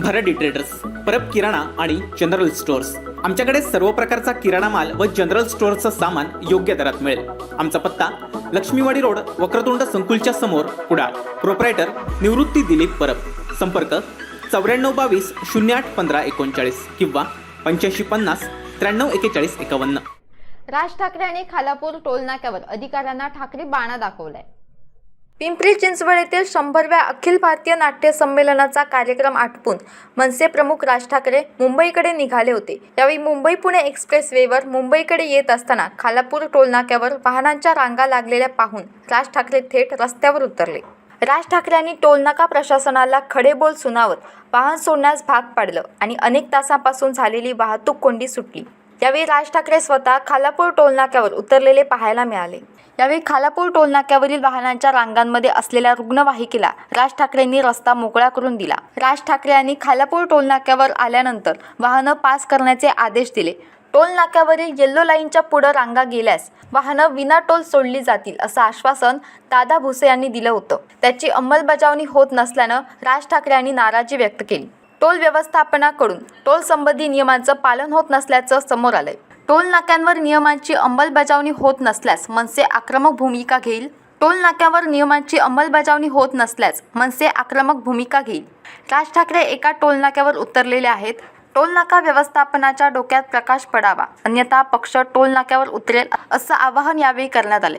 भरडी traders Parab किराणा आणि general stores आमच्याकडे सर्व प्रकारचा किराणा माल व जनरल स्टोअरचं सामान योग्य दरात मिळेल. आमचा पत्ता लक्ष्मीवाडी रोड वक्रतुंड संकुलच्या समोर कुडाळ. प्रोपरायटर निवृत्ती दिलीप परब. संपर्क चौऱ्याण्णव बावीस शून्य आठ पंधरा एकोणचाळीस किंवा पंच्याऐंशी पन्नास त्र्याण्णव एकेचाळीस एकावन्न. राज ठाकरे आणि खालापूर टोल नाक्यावर अधिकाऱ्यांना ठाकरे बाणा दाखवलाय. पिंपरी चिंचवड येथील शंभरव्या अखिल भारतीय नाट्य संमेलनाचा कार्यक्रम आटपून मनसे प्रमुख राज ठाकरे मुंबईकडे निघाले होते. यावेळी मुंबई पुणे एक्सप्रेस वेवर मुंबईकडे येत असताना खालापूर टोलनाक्यावर वाहनांच्या रांगा लागलेल्या पाहून राज ठाकरे थेट रस्त्यावर उतरले. राज ठाकरेंनी टोलनाका प्रशासनाला खडे बोल सुनावत वाहन सोडण्यास भाग पाडलं आणि अनेक तासांपासून झालेली वाहतूक कोंडी सुटली. यावेळी राज ठाकरे स्वतः खालापूर टोलनाक्यावर उतरलेले पाहायला मिळाले. यावेळी खालापूर टोलनाक्यावरील वाहनांच्या रांगांमध्ये असलेल्या रुग्णवाहिकेला राज ठाकरेंनी रस्ता मोकळा करून दिला. राज ठाकरे यांनी खालापूर टोलनाक्यावर आल्यानंतर वाहनं पास करण्याचे आदेश दिले. टोल नाक्यावरील येल्लो लाईनच्या पुढं रांगा गेल्यास वाहनं विना टोल सोडली जातील असं आश्वासन दादा भुसे यांनी दिलं होतं. त्याची अंमलबजावणी होत नसल्यानं राज ठाकरे यांनी नाराजी व्यक्त केली. टोल व्यवस्थापनाकडून टोल संबंधी नियमांचं पालन होत नसल्याचं समोर आलंय. टोल नाक्यांवर नियमांची अंमलबजावणी होत नसल्यास मनसे आक्रमक भूमिका घेईल. टोल नाक्यावर नियमांची अंमलबजावणी होत नसल्यास मनसे आक्रमक भूमिका घेईल. राज ठाकरे एका टोल नाक्यावर उतरलेले आहेत. टोल नाका व्यवस्थापनाच्या डोक्यात प्रकाश पडावा. अन्यथा पक्ष टोल नाक्यावर उतरेल असं आवाहन यावेळी करण्यात आले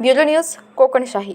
ब्युरो न्यूज कोकणशाही.